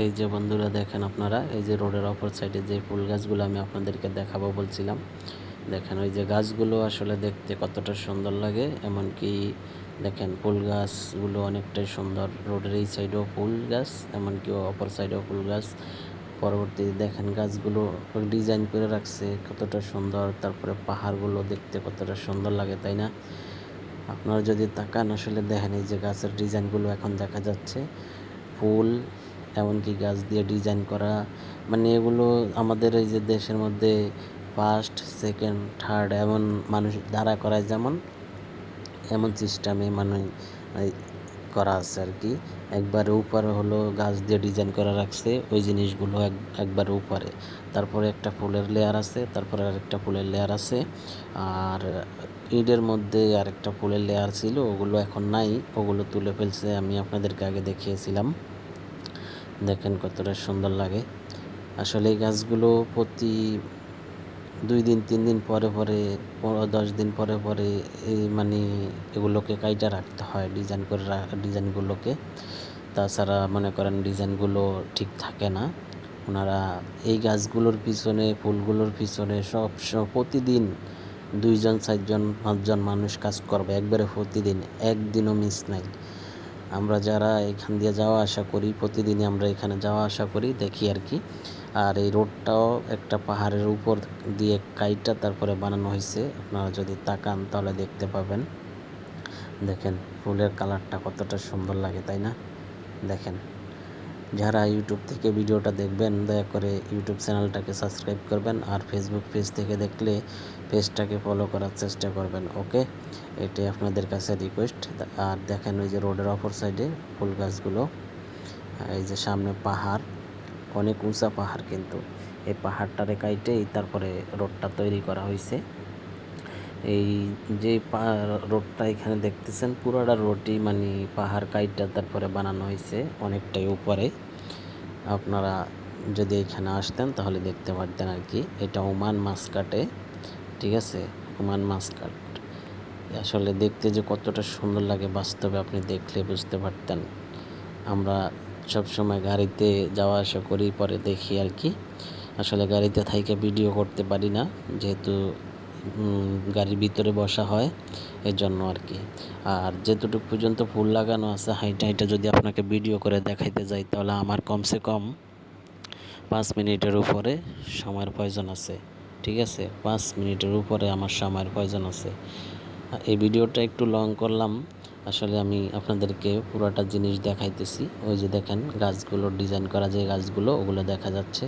এই যে বন্ধুরা দেখেন আপনারা, এই যে রোডের অপর সাইডে যে ফুল গাছগুলো আমি আপনাদেরকে দেখাবো বলছিলাম। দেখেন ওই যে গাছগুলো আসলে দেখতে কতটা সুন্দর লাগে, এমনকি দেখেন ফুল গাছগুলো অনেকটাই সুন্দর। রোডের এই সাইডেও ফুল গাছ, এমনকি অপর সাইডেও ফুল গাছ। পরবর্তীতে দেখেন গাছগুলো ডিজাইন করে রাখছে, কতটা সুন্দর। তারপরে পাহাড়গুলো দেখতে কতটা সুন্দর লাগে, তাই না? আপনারা যদি তাকান, আসলে দেখেন এই যে গাছের ডিজাইনগুলো এখন দেখা যাচ্ছে। ফুল এমনকি গাছ দিয়ে ডিজাইন করা মানে এগুলো আমাদের এই যে দেশের মধ্যে ফার্স্ট সেকেন্ড থার্ড এমন মানুষ দাঁড়া করায় যেমন, এমন সিস্টেমে মানে করা আছে আর কি। একবারে উপরে হলো গাছ দিয়ে ডিজাইন করা রাখছে, ওই জিনিসগুলো এক, একবারে উপরে। তারপরে একটা ফুলের লেয়ার আছে, তারপরে আরেকটা ফুলের লেয়ার আছে। আর ইটের মধ্যে আরেকটা ফুলের লেয়ার ছিল, ওগুলো এখন নাই, ওগুলো তুলে ফেলছে, আমি আপনাদেরকে আগে দেখিয়েছিলাম। দেখেন কতটা সুন্দর লাগে। আসলে এই গাছগুলো প্রতি দুই দিন, তিন দিন পরে পরে, পনেরো, দশ দিন পরে পরে এই মানে এগুলোকে কাইটা রাখতে হয় ডিজাইন করে ডিজাইনগুলোকে। তাছাড়া মনে করেন ডিজাইনগুলো ঠিক থাকে না। ওনারা এই গাছগুলোর পিছনে, ফুলগুলোর পিছনে সব প্রতিদিন দুইজন, চারজন, পাঁচজন মানুষ কাজ করবে। একবারে প্রতিদিন, একদিনও মিস নাই। আমরা যারা এখান দিয়ে যাওয়া আসা করি, প্রতিদিনই আমরা এখানে যাওয়া আসা করি, দেখি আর কি। আর এই রোডটাও একটা পাহাড়ের উপর দিয়ে কাইটা তারপরে বানানো হয়েছে আপনারা যদি তাকান তাহলে দেখতে পাবেন। দেখেন, ফুলের কালারটা কতটা সুন্দর লাগে, তাই না? দেখেন। যারা ইউটিউব থেকে ভিডিওটা দেখবেন, দয়া করে ইউটিউব চ্যানেলটাকে সাবস্ক্রাইব করবেন আর ফেসবুক পেজ থেকে দেখলে পেজটাকে ফলো করার চেষ্টা করবেন ওকে এটাই আপনাদের কাছে রিকোয়েস্ট আর দেখেন ওই যে রোডের অপর সাইডে ফুল গাছগুলো, এই যে সামনে পাহাড়, অনেক উঁচা পাহাড় কিন্তু। এই পাহাড়টারে কাইটেই তারপরে রোডটা তৈরি করা হয়েছে এই যে রোডটা এখানে দেখতেছেন, পুরোটা রোডই মানে পাহাড় কাইটটা তারপরে বানানো হয়েছে অনেকটাই উপরে। আপনারা যদি এখানে আসতেন তাহলে দেখতে পারতেন আর কি। এটা ওমান মাসকাটে ঠিক আছে? ওমান মাসকাট আসলে দেখতে যে কতটা সুন্দর লাগে, বাস্তবে আপনি দেখলে বুঝতে পারতেন। আমরা সবসময় গাড়িতে যাওয়া আসা করি, পরে দেখি আর কি। আসলে গাড়িতে থাইকে ভিডিও করতে পারি না, যেহেতু গাড়ির ভিতরে বসা হয় এর জন্য আর কি আর যেতটুকু পর্যন্ত ফুল লাগানো আছে, হাইটা হাইটা যদি আপনাকে ভিডিও করে দেখাইতে যাই, তাহলে আমার কমসে কম পাঁচ মিনিটের উপরে সময়ের প্রয়োজন আছে। ঠিক আছে? পাঁচ মিনিটের উপরে আমার সময়ের প্রয়োজন আছে। এই ভিডিওটা একটু লং করলাম। আসলে আমি আপনাদেরকে পুরোটা জিনিস দেখাইতেছি। ওই যে দেখেন গাছগুলোর ডিজাইন করা যে গাছগুলো, ওগুলো দেখা যাচ্ছে।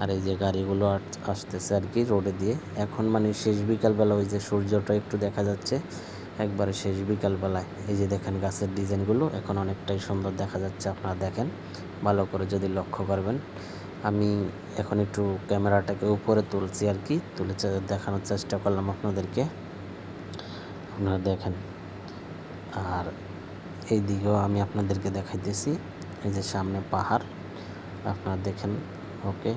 আর এই যে গাড়িগুলো আসতেছে আর কি রোডে দিয়ে। এখন মানে শেষ বিকালবেলা ওই যে সূর্যটা একটু দেখা যাচ্ছে, একবারে শেষ বিকালবেলায়। এই যে দেখেন গাছের ডিজাইনগুলো এখন অনেকটাই সুন্দর দেখা যাচ্ছে, আপনারা দেখেন। ভালো করে যদি লক্ষ্য করবেন। আমি এখন একটু ক্যামেরাটাকে উপরে তুলছি আর কি তুলে দেখানোর চেষ্টা করলাম আপনাদেরকে। আপনারা দেখেন। আর এই দিকেও আমি আপনাদেরকে দেখাইতেছি। এই যে সামনে পাহাড় আপনারা দেখেন ওকে